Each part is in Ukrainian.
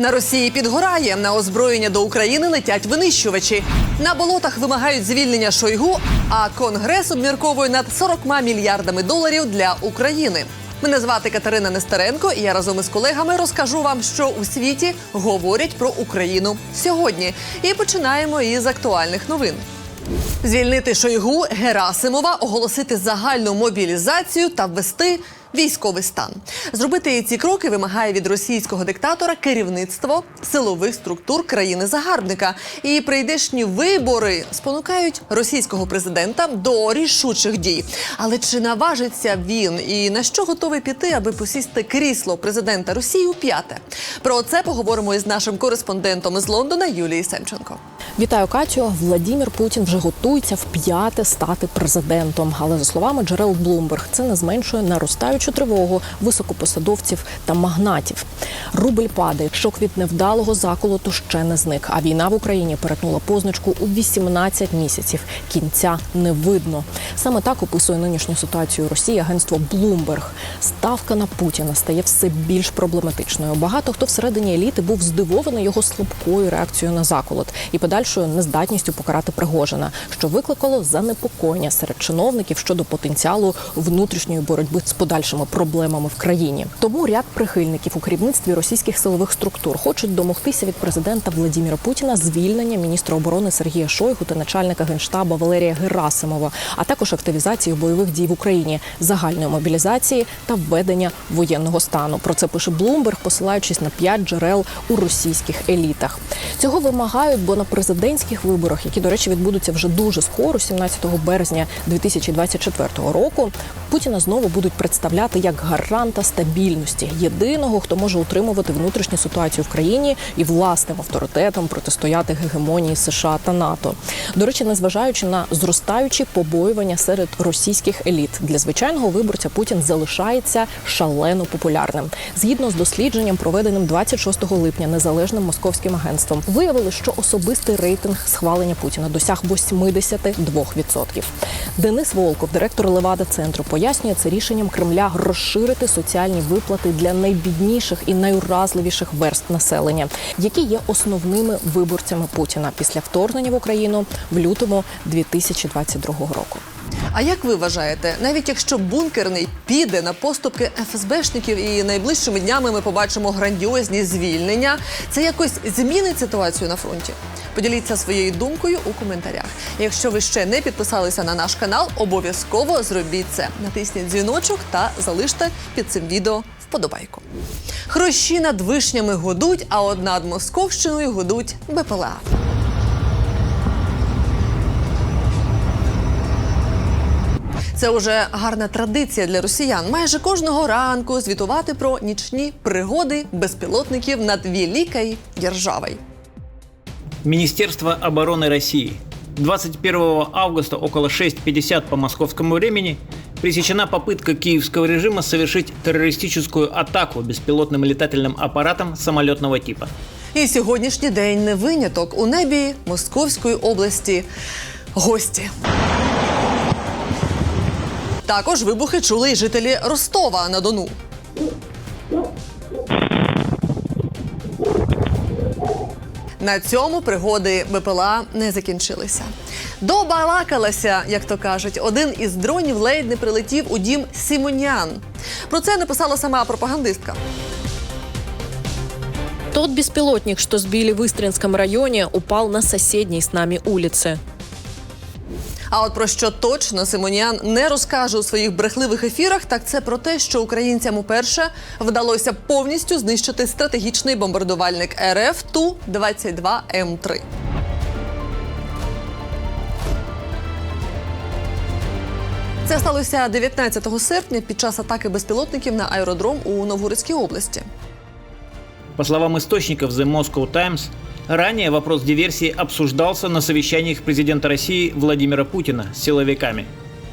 На Росії підгорає на озброєння до України летять винищувачі. На болотах вимагають звільнення Шойгу, а Конгрес обмірковує над 40 мільярдами доларів для України. Мене звати Катерина Нестеренко, і я разом із колегами розкажу вам, що у світі говорять про Україну сьогодні. І починаємо із актуальних новин. Звільнити Шойгу, Герасимова, оголосити загальну мобілізацію та ввести військовий стан. Зробити ці кроки вимагає від російського диктатора керівництво силових структур країни-загарбника. І прийдешні вибори спонукають російського президента до рішучих дій. Але чи наважиться він і на що готовий піти, аби посісти крісло президента Росії у п'яте? Про це поговоримо із нашим кореспондентом з Лондона Юлією Семченко. Вітаю Катю. Владімір Путін вже готується вп'яте стати президентом. Але за словами джерел Bloomberg, це не зменшує наростаючу тривогу високопосадовців та магнатів. Рубль падає. Шок від невдалого заколоту ще не зник. А війна в Україні перетнула позначку у 18 місяців. Кінця не видно. Саме так описує нинішню ситуацію Росії агентство Bloomberg. Ставка на Путіна стає все більш проблематичною. Багато хто всередині еліти був здивований його слабкою реакцією на заколот і подальшою нездатністю покарати Пригожина, що викликало занепокоєння серед чиновників щодо потенціалу внутрішньої боротьби з подальшими проблемами в країні. Тому ряд прихильників у керівництві російських силових структур хочуть домогтися від президента Владіміра Путіна звільнення міністра оборони Сергія Шойгу та начальника генштаба Валерія Герасимова, а також активізації бойових дій в Україні, загальної мобілізації та введення воєнного стану. Про це пише Bloomberg, посилаючись на п'ять джерел у російських елітах. Цього вимагають, бо на президентських виборах, які, до речі, відбудуться вже дуже скоро, 17 березня 2024 року, Путіна знову будуть представляти як гаранта стабільності, єдиного, хто може утримувати внутрішню ситуацію в країні і власним авторитетом протистояти гегемонії США та НАТО. До речі, незважаючи на зростаючі побоювання серед російських еліт, для звичайного виборця Путін залишається шалено популярним. Згідно з дослідженням, проведеним 26 липня незалежним московським агентством, виявили, що особистий рейтинг схвалення Путіна досяг 82%. Денис Волков, директор Левада центру, пояснює це рішенням Кремля розширити соціальні виплати для найбідніших і найуразливіших верст населення, які є основними виборцями Путіна після вторгнення в Україну в лютому 2022 року. А як ви вважаєте, навіть якщо бункерний піде на поступки ФСБшників і найближчими днями ми побачимо грандіозні звільнення, це якось змінить ситуацію на фронті? Поділіться своєю думкою у коментарях. Якщо ви ще не підписалися на наш канал, обов'язково зробіть це. Натисніть дзвіночок та залиште під цим відео вподобайку. Хрущі над вишнями годуть, а от над Московщиною годуть БПЛА. Це вже гарна традиція для росіян. Майже кожного ранку звітувати про нічні пригоди безпілотників над великою державою. Министерство обороны России. 21 августа около 6.50 по московскому времени пресечена попытка киевского режима совершить террористическую атаку беспилотным летательным аппаратом самолетного типа. І сьогоднішній день не виняток у небі Московської області. Гості. Також вибухи чули й жителі Ростова на Дону. На цьому пригоди БПЛА не закінчилися. Добалакалася, як то кажуть, один із дронів ледь не прилетів у дім Сімонян. Про це написала сама пропагандистка. Тот беспилотник, что сбили в Истринском районе, упал на соседней с нами улице. А от про що точно Симоніан не розкаже у своїх брехливих ефірах, так це про те, що українцям уперше вдалося повністю знищити стратегічний бомбардувальник РФ ту 22 М 3 Це сталося 19 серпня під час атаки безпілотників на аеродром у Новгородській області. По словам источников The Moscow Times, ранее вопрос диверсии обсуждался на совещаниях президента России Владимира Путина с силовиками.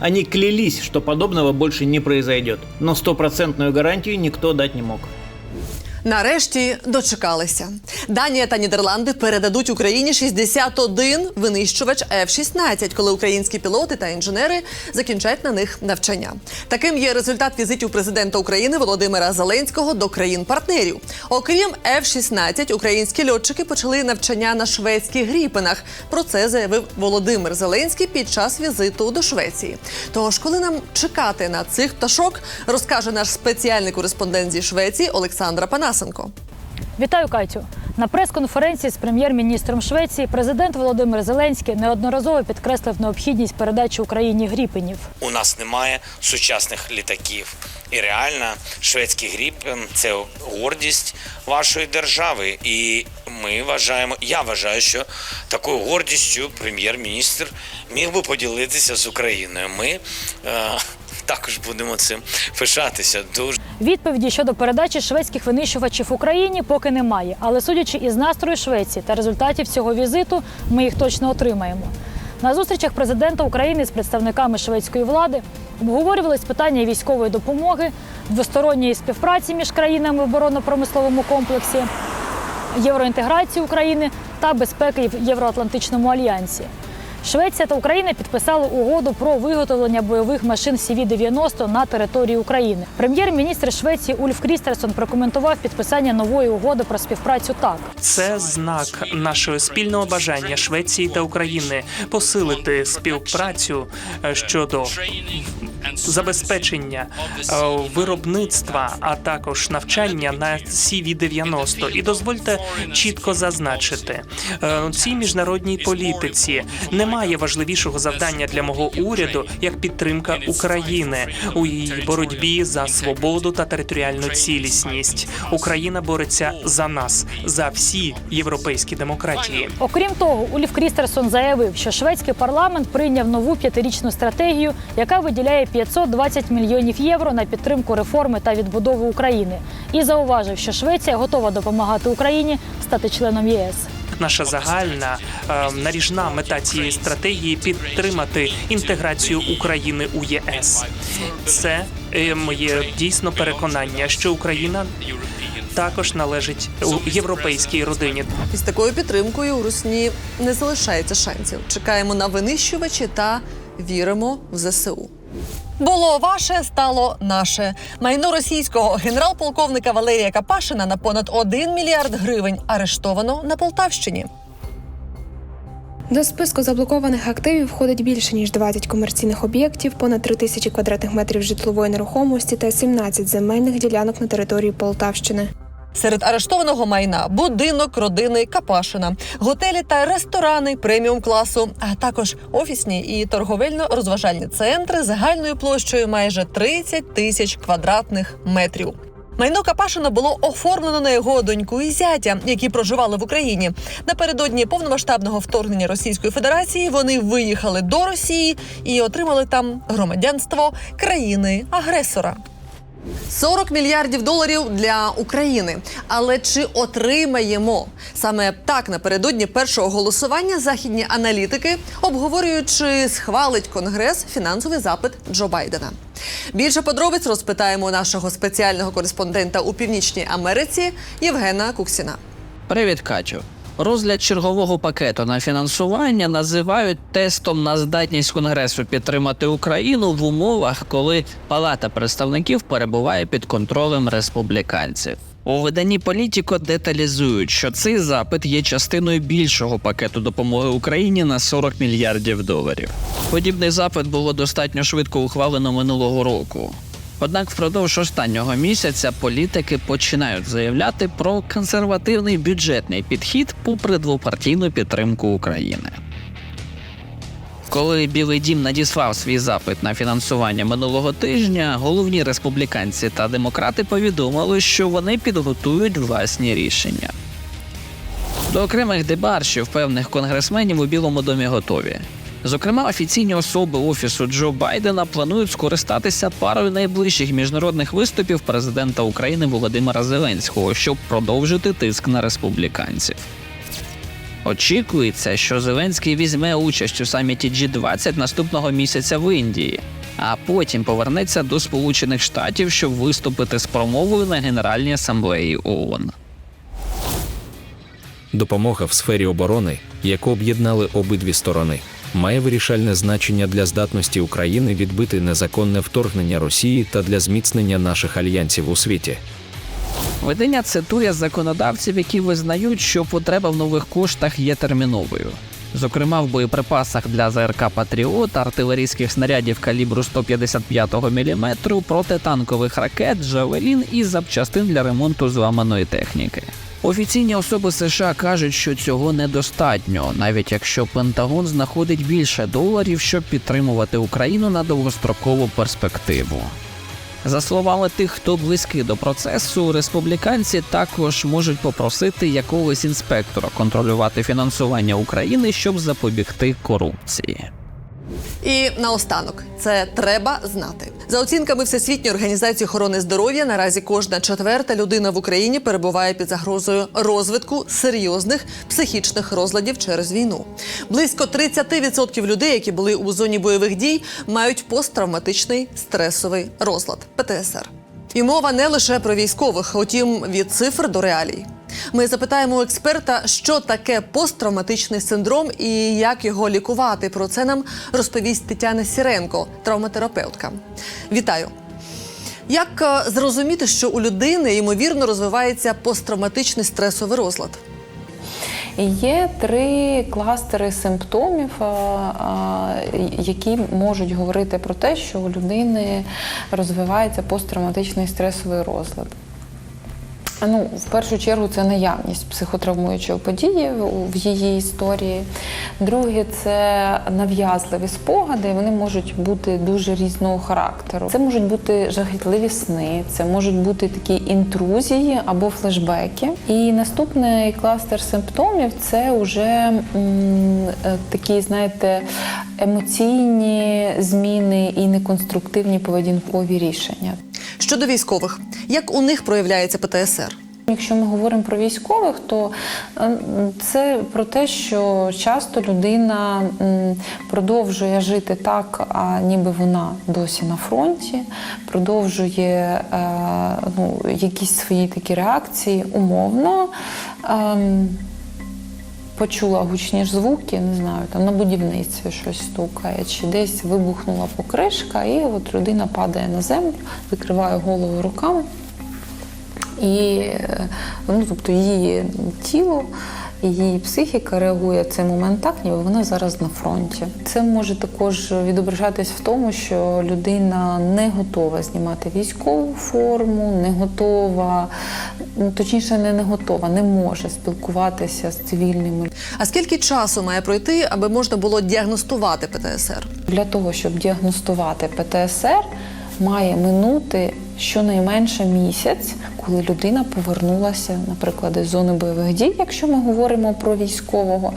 Они клялись, что подобного больше не произойдет, но стопроцентную гарантию никто дать не мог. Нарешті дочекалися. Данія та Нідерланди передадуть Україні 61 винищувач F-16, коли українські пілоти та інженери закінчать на них навчання. Таким є результат візитів президента України Володимира Зеленського до країн-партнерів. Окрім F-16, українські льотчики почали навчання на шведських гріпенах. Про це заявив Володимир Зеленський під час візиту до Швеції. Тож, коли нам чекати на цих пташок, розкаже наш спеціальний кореспондент зі Швеції Олександра Панасенко. Вітаю, Катю. На прес-конференції з прем'єр-міністром Швеції президент Володимир Зеленський неодноразово підкреслив необхідність передачі Україні гріпенів. У нас немає сучасних літаків. І реально шведський гріпен це гордість вашої держави. І ми вважаємо, я вважаю, що такою гордістю прем'єр-міністр міг би поділитися з Україною. Ми е, також будемо цим пишатися. Дуже Відповіді щодо передачі шведських винищувачів Україні поки немає. Але судячи із настрою Швеції та результатів цього візиту, ми їх точно отримаємо. На зустрічах президента України з представниками шведської влади обговорювались питання військової допомоги, двосторонньої співпраці між країнами в оборонно-промисловому комплексі, євроінтеграції України та безпеки в Євроатлантичному альянсі. Швеція та Україна підписали угоду про виготовлення бойових машин CV-90 на території України. Прем'єр-міністр Швеції Ульф Крістерсон прокоментував підписання нової угоди про співпрацю так. Це знак нашого спільного бажання Швеції та України посилити співпрацю е, щодо забезпечення е, виробництва, а також навчання на CV-90. І дозвольте чітко зазначити, е, цій міжнародній політиці немає важливішого завдання для мого уряду як підтримка України у її боротьбі за свободу та територіальну цілісність. Україна бореться за нас, за всі європейські демократії. Окрім того, Ульф Крістерсон заявив, що шведський парламент прийняв нову п'ятирічну стратегію, яка виділяє 520 мільйонів євро на підтримку реформи та відбудову України, і зауважив, що Швеція готова допомагати Україні стати членом ЄС. Наша загальна е, наріжна мета цієї стратегії підтримати інтеграцію України у ЄС. Це е, моє дійсно переконання, що Україна також належить у європейській родині. Із такою підтримкою у Русні не залишається шансів. Чекаємо на винищувачі та віримо в ЗСУ. Було ваше, стало наше. Майно російського генерал-полковника Валерія Капашина на понад 1 мільярд гривень арештовано на Полтавщині. До списку заблокованих активів входить більше ніж 20 комерційних об'єктів, понад 3 тисячі квадратних метрів житлової нерухомості та 17 земельних ділянок на території Полтавщини. Серед арештованого майна будинок родини Капашина, готелі та ресторани преміум класу, а також офісні і торговельно-розважальні центри загальною площею майже 30 тисяч квадратних метрів. Майно Капашина було оформлено на його доньку і зятя, які проживали в Україні. Напередодні повномасштабного вторгнення Російської Федерації вони виїхали до Росії і отримали там громадянство країни-агресора. 40 мільярдів доларів для України. Але чи отримаємо саме так напередодні першого голосування західні аналітики обговорюють, чи схвалить Конгрес фінансовий запит Джо Байдена? Більше подробиць розпитаємо нашого спеціального кореспондента у Північній Америці Євгена Куксіна. Привіт, Катю. Розгляд чергового пакету на фінансування називають тестом на здатність Конгресу підтримати Україну в умовах, коли Палата представників перебуває під контролем республіканців. У виданні Політіко деталізують, що цей запит є частиною більшого пакету допомоги Україні на 40 мільярдів доларів. Подібний запит було достатньо швидко ухвалено минулого року. Однак впродовж останнього місяця політики починають заявляти про консервативний бюджетний підхід попри двопартійну підтримку України. Коли Білий Дім надіслав свій запит на фінансування минулого тижня, головні республіканці та демократи повідомили, що вони підготують власні рішення. До окремих дебаршів певних конгресменів у Білому домі готові. Зокрема, офіційні особи офісу Джо Байдена планують скористатися парою найближчих міжнародних виступів президента України Володимира Зеленського, щоб продовжити тиск на республіканців. Очікується, що Зеленський візьме участь у саміті G20 наступного місяця в Індії. а потім повернеться до Сполучених Штатів, щоб виступити з промовою на Генеральній асамблеї ООН. Допомога в сфері оборони, яку об'єднали обидві сторони, має вирішальне значення для здатності України відбити незаконне вторгнення Росії та для зміцнення наших альянсів у світі. Видання цитує законодавців, які визнають, що потреба в нових коштах є терміновою. Зокрема, в боєприпасах для ЗРК Патріот, артилерійських снарядів калібру 155 мм, протитанкових ракет, Джавелін і запчастин для ремонту зламаної техніки. Офіційні особи США кажуть, що цього недостатньо, навіть якщо Пентагон знаходить більше доларів, щоб підтримувати Україну на довгострокову перспективу. За словами тих, хто близький до процесу, республіканці також можуть попросити якогось інспектора контролювати фінансування України, щоб запобігти корупції. І наостанок це треба знати. За оцінками Всесвітньої організації охорони здоров'я, наразі кожна четверта людина в Україні перебуває під загрозою розвитку серйозних психічних розладів через війну. Близько 30% людей, які були у зоні бойових дій, мають посттравматичний стресовий розлад ПТСР. І мова не лише про військових, утім від цифр до реалій. Ми запитаємо експерта, що таке посттравматичний синдром і як його лікувати. Про це нам розповість Тетяна Сіренко, травматерапевтка. Вітаю! Як е, зрозуміти, що у людини ймовірно розвивається посттравматичний стресовий розлад? Є три кластери симптомів, а, а, які можуть говорити про те, що у людини розвивається посттравматичний стресовий розлад. Ну, в першу чергу, це наявність психотравмуючої події в- її історії. Друге, це нав'язливі спогади. Вони можуть бути дуже різного характеру. Це можуть бути жахітливі сни, це можуть бути такі інтрузії або флешбеки. І наступний кластер симптомів це вже е, такі, знаєте, емоційні зміни і неконструктивні поведінкові рішення. Щодо військових, як у них проявляється ПТСР? Якщо ми говоримо про військових, то е, це про те, що часто людина продовжує жити так, а ніби вона досі на фронті, продовжує е, ну, якісь свої такі реакції умовно. Почула гучні звуки, не знаю, там на будівництві щось стукає, чи десь вибухнула покришка, і от людина падає на землю, викриває голову руками. І е, ну, тобто її тіло, її психіка реагує цей момент так, ніби вона зараз на фронті. Це може також відображатись в тому, що людина не готова знімати військову форму, не готова, ну, точніше, не, не готова, не може спілкуватися з цивільними А скільки часу має пройти, аби можна було діагностувати ПТСР? Для того, щоб діагностувати ПТСР, має минути щонайменше місяць, коли людина повернулася, наприклад, із зони бойових дій, якщо ми говоримо про військового.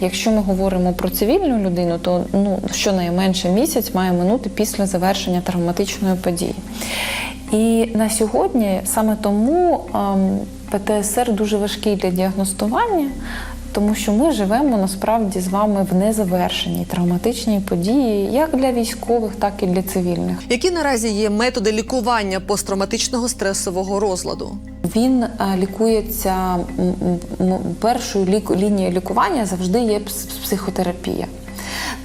Якщо ми говоримо про цивільну людину, то ну, щонайменше місяць має минути після завершення травматичної події. І на сьогодні саме тому ем, ПТСР дуже важкий для діагностування. Тому що ми живемо насправді з вами в незавершеній травматичній події, як для військових, так і для цивільних. Які наразі є методи лікування посттравматичного стресового розладу? Він е, лікується м, першою лінією лікування завжди є психотерапія.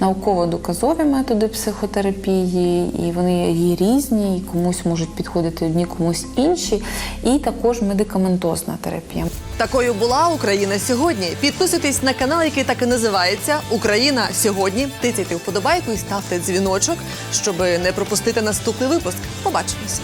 Науково-доказові методи психотерапії, і вони є різні, і комусь можуть підходити одні, комусь інші, і також медикаментозна терапія. Такою була Україна сьогодні. Підписуйтесь на канал, який так і називається Україна сьогодні. Тицяйте вподобайку і ставте дзвіночок, щоб не пропустити наступний випуск. Побачимось.